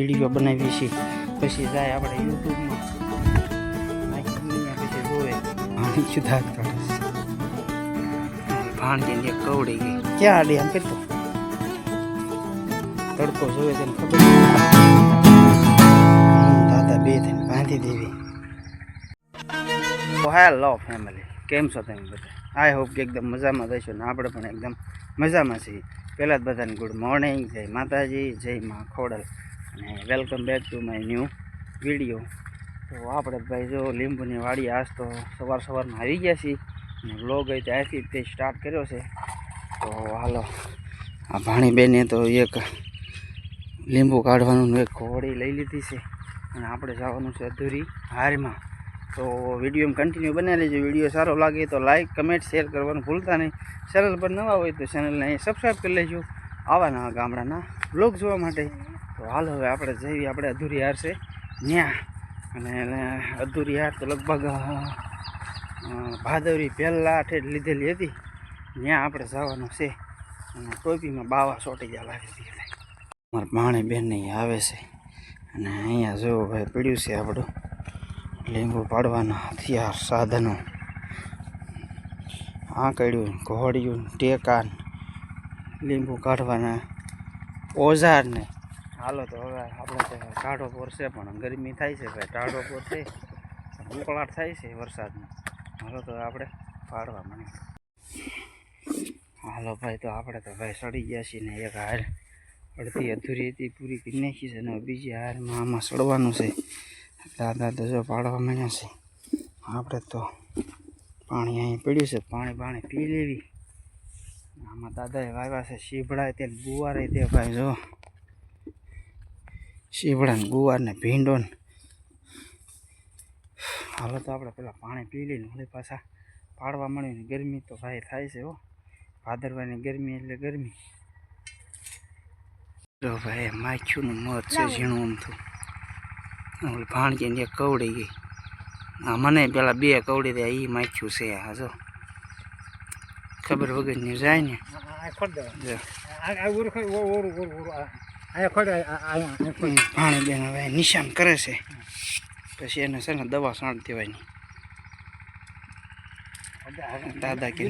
Video બનાવીએ છીએ પછી જાય આપણે યુટ્યુબમાં. પછી જોવે. પાણી જુદા ભાણજી કવડી ગઈ. ક્યાં આડી આમ કરતો? તડકો જોવે તેને ખબર દાદા બે થઈને બાંધી દેવી. હેલો ફેમિલી કેમ છો તમે બધા? આઈ હોપ કે એકદમ મજામાં થઈશો ને આપણે પણ એકદમ મજામાં છીએ. પહેલાં જ બધાને ગુડ મોર્નિંગ જય માતાજી જય મા ખોડલ. અને welcome back to my new video તો આપણે ભાઈ જો લીંબુની વાડી આજ તો સવાર સવારમાં આવી ગયા છીએ. અને બ્લોગ હોય ત્યાંથી તે સ્ટાર્ટ કર્યો છે. તો હાલો, આ ભાણીબેને તો એક લીંબુ કાઢવાનું એક ઘોડી લઈ લીધી છે. અને આપણે જવાનું છે અધૂરી હારમાં તો વીડિયો કન્ટિન્યુ બનાવી લેજો વીડિયો સારો લાગે તો લાઇક કમેન્ટ શેર કરવાનું ભૂલતા નહીં. ચેનલ પર નવા હોય તો ચેનલને સબસ્ક્રાઈબ કરી લેજો. આવાના ગામડાના બ્લોગ જોવા માટે. તો હાલ હવે આપણે જઈએ, આપણે અધૂરી હાર છે ત્યાં અને અધૂરી હાર તો લગભગ ભાદરવી પહેલાં આઠે લીધેલી હતી. ત્યાં આપણે જવાનું છે. અને ટોપીમાં બાવા સોટી ગયા લાગે હતી મારા ભાણી બેન આવે છે. અને અહીંયા જો ભાઈ પીડ્યું છે આપણું લીંબુ પાડવાના હથિયાર સાધનો. આંકડ્યું, ઘોડિયું, ટેકાન, લીંબુ કાઢવાના ઓજાર ને હાલો તો હવે આપણે તો ટાઢો પોરશે પણ ગરમી થાય છે ભાઈ, ટાઢો પોરશે ઉકળાટ થાય છે વરસાદનો હાલો તો આપણે પાડવા મને હાલો ભાઈ, તો આપણે તો ભાઈ સડી ગયા છીએ ને એક હાર. અડધી અધૂરી હતી, પૂરી કરી નાખી છે ને બીજી હારમાં આમાં સડવાનું છે. દાદા તો પાડવા માંડ્યા છે. આપણે તો પાણી અહીં પડ્યું છે, પાણી પાણી પી લેવી. આમાં દાદાએ વાવ્યા છે શીભડા તે ગુવારે તે ભાઈ જો. શીભડા ને ગુવાર ને ભીંડો ને હાલો તો આપણે પેલા પાણી પી લઈને વળી પાછા પાડવા મળીને ગરમી તો ભાઈ થાય છે હો. ભાદરવાની ગરમી એટલે ગરમી. જો ભાઈ માખ્યુંનું મધ છે ઝીણું અમથું ઓલી ભાણજીને એક કવડી ગઈ. આ મને પેલા બે કવડી દે એ માખ્યું છે હા જો. ખબર વગરની જાય ને? પાણી બેન હવે નિશાન કરે છે. પછી એને છે ને દવા સાંટ દેવાની. દાદા કે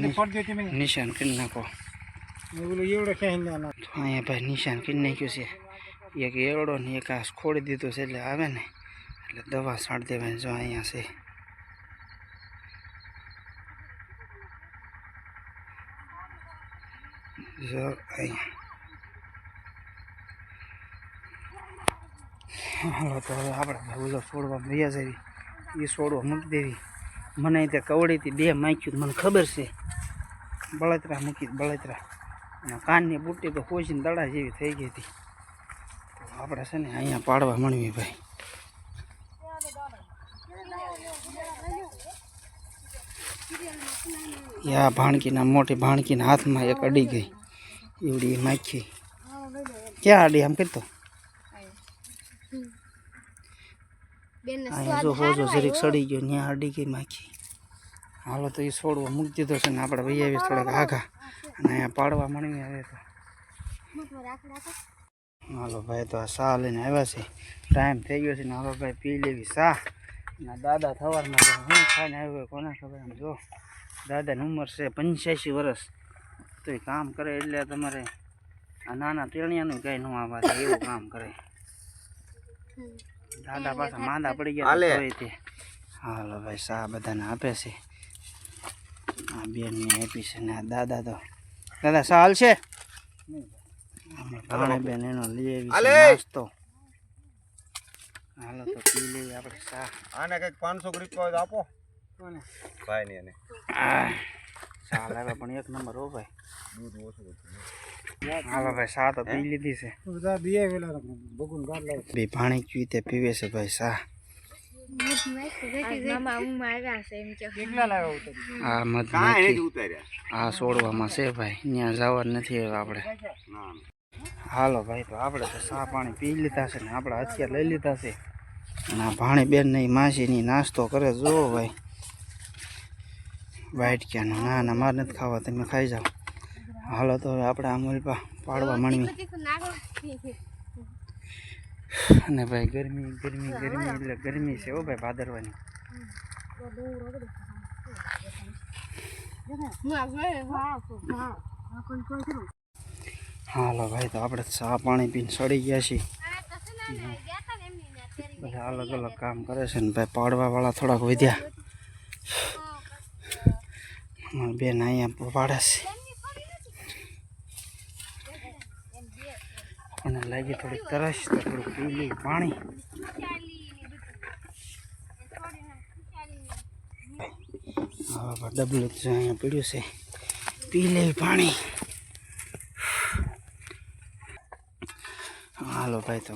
નિશાન કરી નાખો. અહીંયા ભાઈ નિશાન કરી નાખ્યું છે. એક એવડો ને એક આ ખોડી દીધો છે એટલે આવે ને. એટલે દવા સાંટ દેવાની જો અહીંયા છે. જો અહીંયા. હાલો, તો હવે આપણે ઓલો છોડવા ભૈયા જવી એ છોડવા મૂકી દેવી. મને તે કવડીથી બે માખ્યું મને ખબર છે. બળતરા મૂકી, બળતરા. અને કાનની બુટ્ટી તો પોચીને દડા જેવી થઈ ગઈ હતી. આપણે છે ને અહીંયા પાડવા મળવી ભાઈ. યા ભાણકીના, મોટી ભાણકીના હાથમાં એક અડી ગઈ. એવડી માખી. ક્યાં અડી આમ કરતો જો હોજો જરીક સડી ગયો ત્યાં હડી ગઈ માખી. હાલો તો એ છોડવો મૂકી દીધો છે ને આપણે વહી આવીએ થોડાક આઘા. અને અહીંયા પાડવા મળી આવે તો. હાલો ભાઈ તો આ સા લઈને આવ્યા છે. ટાઈમ થઈ ગયો છે ને હાલો ભાઈ પી લેવી સા. ના દાદા થવારમાં હું ખાઈને આવ્યો કોને ખબર એમ જો. દાદાની ઉંમર છે પંચ્યાસી વર્ષ. તો એ કામ કરે એટલે તમારે આ નાના ટેણિયાનું કાંઈ ન આવવા એવું કામ કરે. દાદા પાછા માંદા પડી ગયા હાલો. ભાઈ સા બધાને આપે છે. આ બેનને આપી છે ને દાદા તો. દાદા સા હાલ છે ભાણે બેન એનો લઈ આવી નાસ્તો. હાલો તો પી લઈએ આપણે સા. આને કંઈક પાંચસો રૂપિયા તો આપો. ભાઈ ને એને. આ, સા લાવે પણ એક નંબર હો ભાઈ. દૂધ ઓછું હાલો ભાઈ સા તો પી લીધી છે. બે પાણી પી તે પીવે છે ભાઈ સા. આ મધ નાખી. આ છોડવામાં છે ભાઈ. ત્યાં જવાનું નથી હવે આપણે. ના હાલો ભાઈ તો આપણે તો સા પાણી પી લીધા છે ને આપણે હથિયાર લઈ લીધા છે. અને આ ભાણી બેન નહીં માસીની નાસ્તો કરે જો ભાઈ. વાઈટ ક્યાં ના ના, મારે નથી ખાવા, તમે ખાઈ જાઓ. હાલો, તો હવે આપણે આ મુલપા પાડવા માંડવી અને ભાઈ ગરમી ગરમી ગરમી, એટલે ગરમી છે હો ભાઈ ભાદરવાની. હાલો ભાઈ, તો આપણે ચા પાણી પીને સડી ગયા છીએ. બધા અલગ અલગ કામ કરે છે ને ભાઈ, પાડવાવાળા થોડાક વધ્યા. અમારા બેન અહીંયા પાડે છે અને લાગી થોડીક તરસ તો થોડુંક પી લઈ પાણી હવે ડબલું જ અહીંયા પીડ્યું છે પી લે પાણી હાલો ભાઈ તો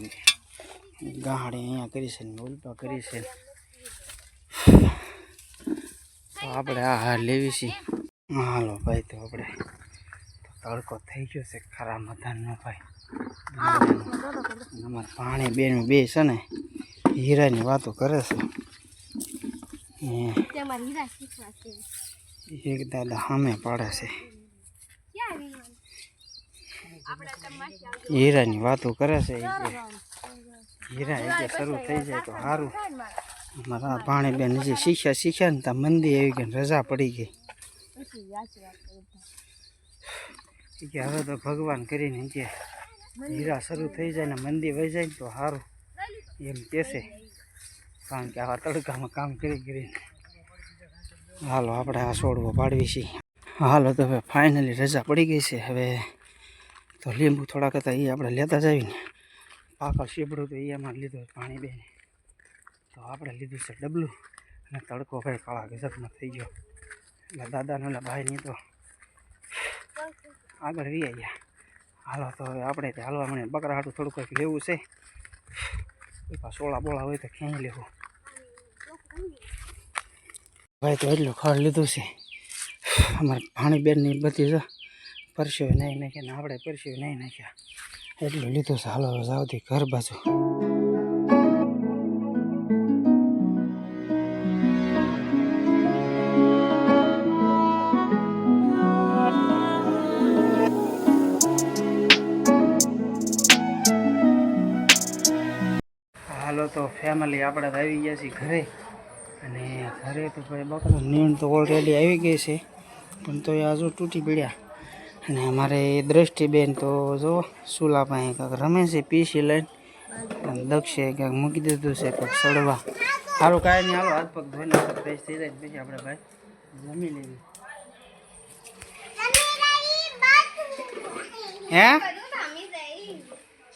ગાડી અહીંયા કરી છે ને ઉલ્પા કરી છે આપણે આ હાર લેવી છે. હાલો ભાઈ, તો આપણે તડકો થઈ ગયો છે ખરા મધાનનો ભાઈ. અમારે પાણી બેન બે છે ને, હીરાની વાતો કરે છે. એક દાદા સામે પાડે છે. હીરાની વાતો કરે છે હીરા એટલે શરૂ થઈ જાય તો સારું અમારા પાણી બેન જે શીખ્યા શીખ્યા ને ત્યાં મંદી આવી ગઈ રજા પડી ગઈ. કે હવે તો ભગવાન કરીને કે હીરા શરૂ થઈ જાય ને મંદી વહી જાય ને તો સારું એમ કહેશે કારણ કે આવા તડકામાં કામ કરી કરીને હાલો આપણે આ છોડવો પાડવી છીએ હાલો તો હવે ફાઇનલી રજા પડી ગઈ છે. હવે તો લીંબુ થોડાક હતા એ આપણે લેતા જ આવીને પાકા શીપડું તો એ એમાં લીધું પાણી બેને. તો આપણે લીધું છે ડબલું અને તડકો ભાઈ કાળા ગજબમાં થઈ ગયો. એટલે દાદાને ઓલા ભાઈની તો આગળ વી ગયા હાલો તો હવે આપણે તે હાલવા મને બકરા હાટું થોડું કંઈક લેવું છે. કોઈ સોળા બોળા હોય તો ક્યાંય લેવું? ભાઈ તો એટલું ખડ લીધું છે. અમારે ભાણીબેનની બધી છે. પરસ્યો નહીં નાખ્યા ને આપણે પરસ્યો નહીં નાખ્યા. એટલું લીધું છે. હાલો જાવથી ઘર બાજુ. તો ફેમિલી આપણે આવી ગયા છીએ ઘરે. અને ઘરે તો ભાઈ બકરા નીણ તો ઓલરેડી આવી ગઈ છે. પણ તો એ હજુ તૂટી પડ્યા. અને અમારે દ્રષ્ટિબેન તો જો સુલા પાસે કાંઈક રમે છે પીસી લઈને. દક્ષે ક્યાંક મૂકી દીધું છે કંઈક સડવા સારું કાંઈ નહીં હાલો હાથ પગ ધોઈને ફ્રેશ થઈ જાય પછી આપણે ભાઈ. જમી લેવી હે?